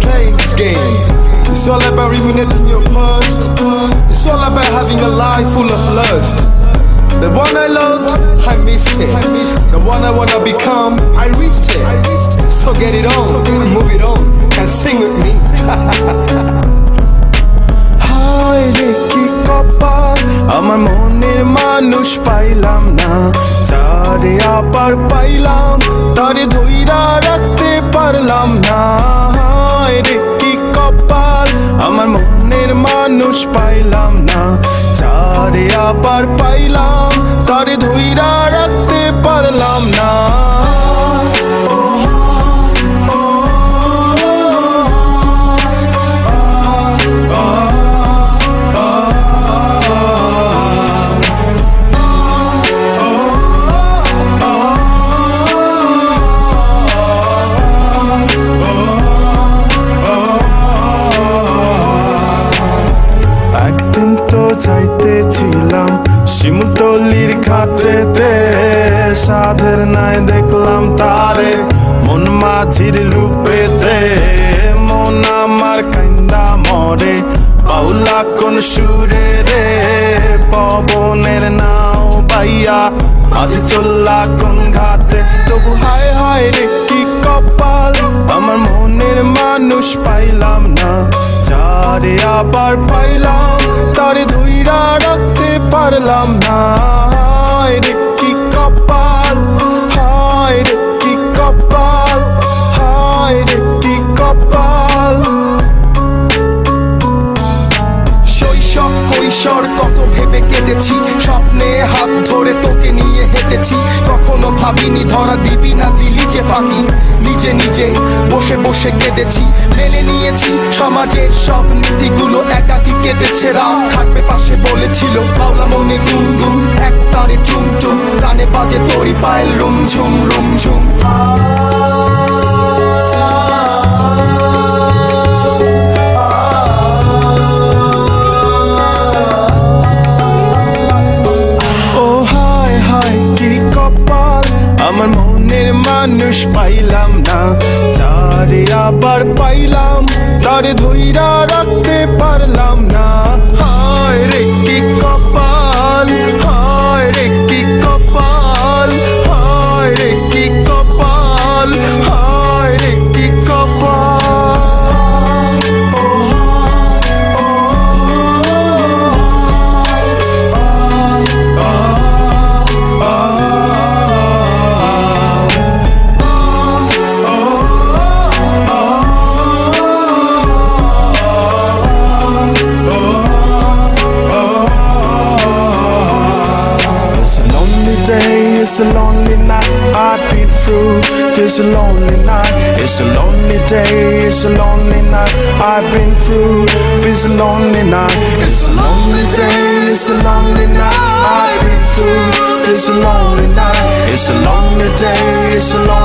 playing this game. It's all about ruminating your past. It's all about having a life full of lust. The one I loved, I missed it. The one I wanna become, I reached it. So get it on, move it on, and sing with me. হায়রে কি কপাল আমার মনের মানুষ পাইলাম না তারে আবার পাইলাম তারে ধৈরা রাখতে পারলাম না পাইলাম না। চারে আবার পাইলাম তারে ধইরা ঘাটেতে সাধের নাই দেখলাম তারে। মন মাঝির রূপেতে, মন আমার কান্দা মরে। বাউলা কোন সুরে রে, পবনের নাও বাইয়া আজ চল্লা কোন ঘাটে, তবু হায় হায় রে কি কপাল। আমার মনের মানুষ পাইলাম না, যারে আবার পাইলাম, তারে ধইরা রাখতে পারলাম না। ভেবে কেঁদেছি। স্বপ্নে হাত ধরে তোকে নিয়ে হেঁটেছি। কখনো ভাবিনি ধরা দিবি না দিলি যে ফাঁকি। নিজে নিজে বসে বসে কেঁদেছি। মেনে নিয়েছি সমাজের সব নীতিগুলো একাকি কেটেছে। রাম থাকবে পাশে বলেছিল, বাউলা মনে গুনগুন এক তারে চুম চুম কানে বাজে তরি পায়ের রুম ঝুম। পাইলাম না। চারে আবার পাইলাম তারে ধুইরা রাখতে পারলাম না। It's a lonely night. I've been through this lonely night. It's a lonely day, it's a lonely night. I've been through this lonely night. It's a lonely day, it's a lonely night. I've been through this a lonely night. It's a lonely day, it's a lonely